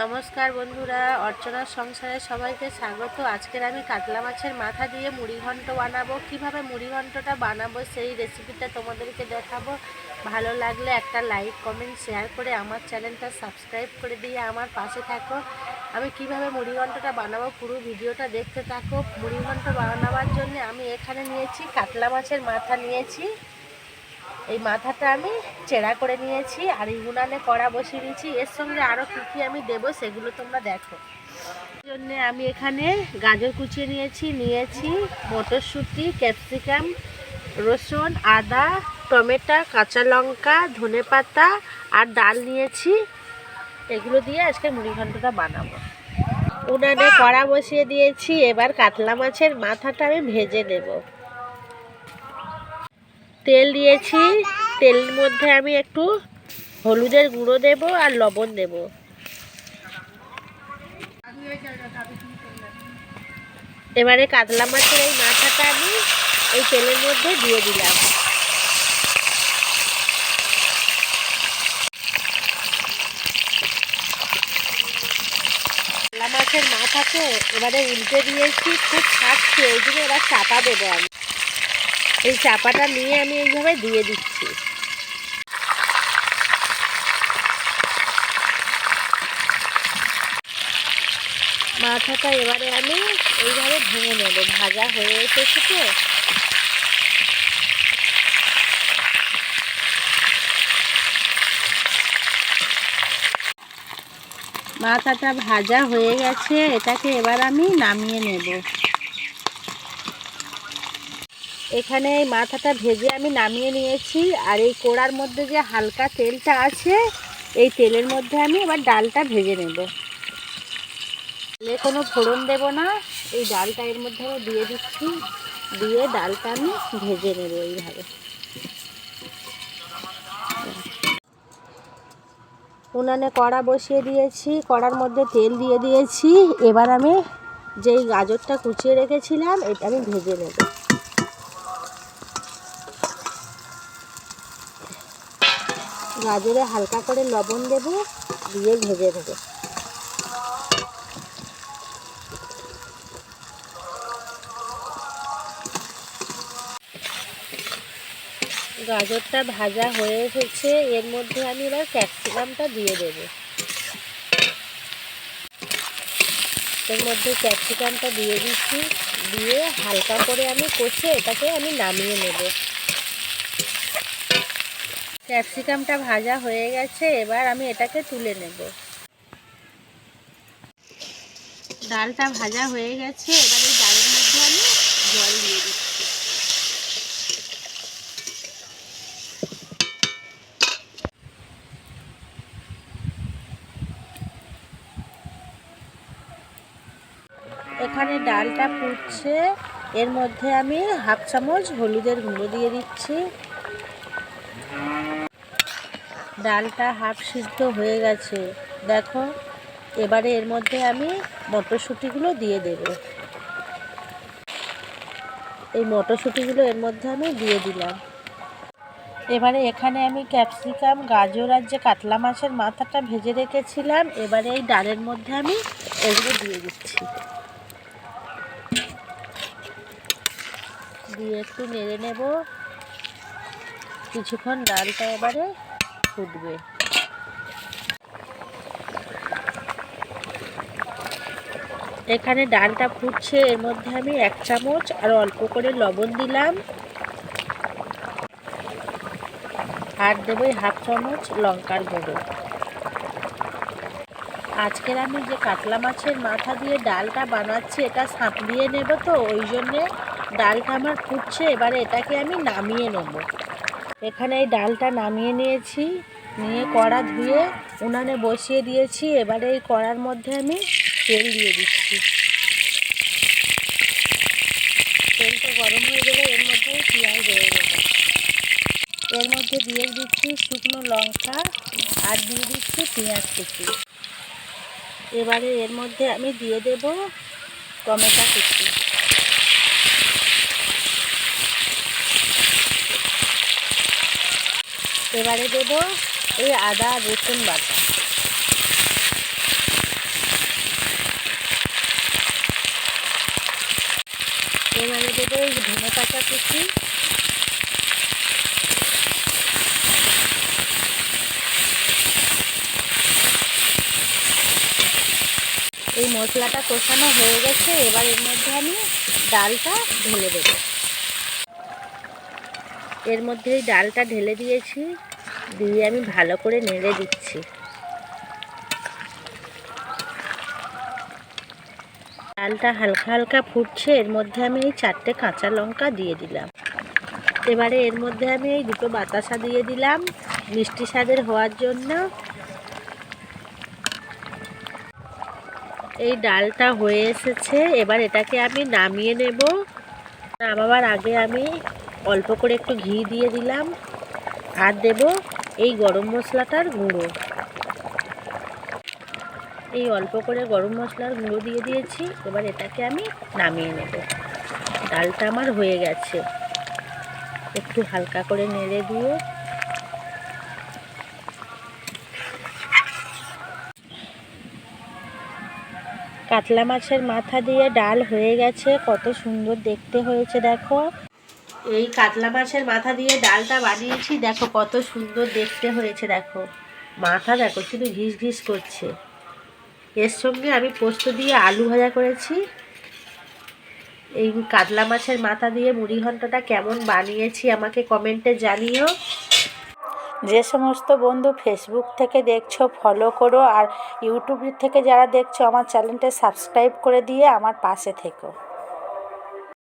নমস্কার বন্ধুরা অর্চনার সংসারে সবাইকে স্বাগত। আজকের আমি কাতলা মাছের মাথা দিয়ে মুড়ি ঘন্ট বানাবো। কীভাবে মুড়ি ঘন্টটা বানাবো সেই রেসিপিটা তোমাদেরকে দেখাবো। ভালো লাগলে একটা লাইক কমেন্ট শেয়ার করে আমার চ্যানেলটা সাবস্ক্রাইব করে দিয়ে আমার পাশে থাকো। আমি কীভাবে মুড়ি ঘন্টটা বানাবো পুরো ভিডিওটা দেখতে থাকো। মুড়ি ঘন্ট বানাবার জন্য আমি এখানে নিয়েছি কাতলা মাছের মাথা নিয়েছি। এই মাথাটা আমি চেরা করে নিয়েছি আর এই উনানে কড়া বসিয়ে দিয়েছি। এর সঙ্গে আরও কী কী আমি দেবো সেগুলো তোমরা দেখো। এই জন্যে আমি এখানে গাজর কুচিয়ে নিয়েছি নিয়েছি মটরশুঁটি ক্যাপসিকাম রসুন আদা টমেটো কাঁচা লঙ্কা ধনে পাতা আর ডাল নিয়েছি। এগুলো দিয়ে আজকে মুড়ি ঘন্টটা বানাবো। উনানে কড়া বসিয়ে দিয়েছি। এবার কাতলা মাছের মাথাটা আমি ভেজে নেব। তেল দিয়েছি। তেলের মধ্যে আমি একটু হলুদের গুঁড়ো দেব আর লবণ দেব। এবারে কাতলা মাছের এই মাথাটা আমি এই তেলের মধ্যে দিয়ে দিলাম। কাতলা মাছের মাথাকে এবারে উল্টে দিয়েছি, খুব ছাড়ছে ওই জন্য এবার চাপা দেবো আমি। এই চাপাটা নিয়ে আমি এইভাবে দিয়ে দিচ্ছি। মাথাটা এবারে আমি এইভাবে ভেঙে নেব, ভাজা হয়ে এসেছে। তো মাথাটা ভাজা হয়ে গেছে, এটাকে এবার আমি নামিয়ে নেব। এখানে এই মাথাটা ভেজে আমি নামিয়ে নিয়েছি আর এই কোড়ার মধ্যে যে হালকা তেলটা আছে, এই তেলের মধ্যে আমি এবার ডালটা ভেজে নেব। কোনো ফোড়ন দেব না, এই ডালটা এর মধ্যে আমি দিয়ে দিচ্ছি, দিয়ে ডালটা আমি ভেজে নেব এইভাবে। উনানে কড়া বসিয়ে দিয়েছি, কড়ার মধ্যে তেল দিয়ে দিয়েছি। এবার আমি যেই গাজরটা কুচিয়ে রেখেছিলাম, এটা আমি ভেজে নেব। গাজরে হালকা করে লবণ দেব, দিয়ে ভেজে নেব। গাজরটা ভাজা হয়ে এসেছে, এর মধ্যে আমি এবার ক্যাপসিকামটা দিয়ে দেব। এর মধ্যে ক্যাপসিকামটা দিয়ে দিচ্ছি, দিয়ে হালকা করে আমি কষে এটাকে আমি নামিয়ে নেব। ক্যাপসিকামটা ভাজা হয়ে গেছে, এবার আমি এটাকে তুলে নেব। ডালটা ভাজা হয়ে গেছে, এবার এই ডালের মধ্যে আমি জল দিয়ে দিচ্ছি। এখানে ডালটা ফুটছে, এর মধ্যে আমি হাফ চামচ হলুদের গুঁড়ো দিয়ে দিচ্ছি। ডালটা হাফ সিদ্ধ হয়ে গেছে। দেখো, এবারে এর মধ্যে আমি মটরশুঁটিগুলো দিয়ে দেব। এই মটরশুঁটিগুলো এর মধ্যে আমি দিয়ে দিলাম। এবারে এখানে আমি ক্যাপসিকাম, গাজর আর যে কাতলা মাছের মাথাটা ভেজে রেখেছিলাম, এবারে এই ডালের মধ্যে আমি এগুলো দিয়ে দিচ্ছি। দিয়ে একটু নেড়ে নেব। কিছুক্ষণ ডালটা এবারে ফুটবে। এখানে ডালটা ফুটছে, এর মধ্যে আমি এক চামচ আর অল্প করে লবণ দিলাম। আর দেবো হাফ চামচ লঙ্কার গুঁড়ো। আজকের আমি যে কাতলা মাছের মাথা দিয়ে ডালটা বানাচ্ছি, এটা সাঁতলিয়ে নেব তো, ওই জন্যে ডালটা আমার ফুটছে, এবারে এটাকে আমি নামিয়ে নেব। এখানে এই ডালটা নামিয়ে নিয়েছি, নিয়ে কড়া ধুয়ে উনানে বসিয়ে দিয়েছি। এবারে এই কড়ার মধ্যে আমি তেল দিয়ে দিচ্ছি। তেলটা গরম হয়ে গেলে এর মধ্যে পেঁয়াজ রয়ে যাবে এর মধ্যে দিয়ে দিচ্ছি শুকনো লঙ্কা আর দিয়ে দিচ্ছি পেঁয়াজ কুচি। এবারে এর মধ্যে আমি দিয়ে দেব টমেটো এবারে দেব এই আদা রসুন বাটা। এবারে দেবো এই ধনে পাতা কুচি। এই মশলাটা কষানো হয়ে গেছে, এবার এর মধ্যে আমি ডালটা ঢেলে দেবো। এর মধ্যে এই ডালটা ঢেলে দিয়েছি, দিয়ে আমি ভালো করে নেড়ে দিচ্ছি। ডালটা হালকা হালকা ফুটছে, এর মধ্যে আমি এই চারটে কাঁচা লঙ্কা দিয়ে দিলাম। এবারে এর মধ্যে আমি এই দুটো বাতাসা দিয়ে দিলাম, মিষ্টি স্বাদের হওয়ার জন্য। এই ডালটা হয়ে এসেছে, এবার এটাকে আমি নামিয়ে নেব। নামাবার আগে আমি অল্প করে একটু ঘি দিয়ে দিলাম। আর দেব এই গরম মশলাটার গুঁড়ো। এই অল্প করে গরম মশলার গুঁড়ো দিয়ে দিয়েছি। এবার এটাকে আমি নামিয়ে নেব। ডালটা আমার হয়ে গেছে। একটু হালকা করে নেড়ে দিয়ে। কাতলা মাছের মাথা দিয়ে ডাল হয়ে গেছে। কত সুন্দর দেখতে হয়েছে, দেখো। এই কাতলা মাছের মাথা দিয়ে ডালটা বানিয়েছি, দেখো কত সুন্দর দেখতে হয়েছে, দেখো। মাথা দেখো, শুধু ঘিস ঘিস করছে। এর সঙ্গে আমি পোস্ত দিয়ে আলু ভাজা করেছি। এই কাতলা মাছের মাথা দিয়ে মুড়ি ঘন্টটা কেমন বানিয়েছি আমাকে কমেন্টে জানিও। যে সমস্ত বন্ধু ফেসবুক থেকে দেখছ ফলো করো আর ইউটিউব থেকে যারা দেখছ, আমার চ্যানেলটা সাবস্ক্রাইব করে দিয়ে আমার পাশে থেকো।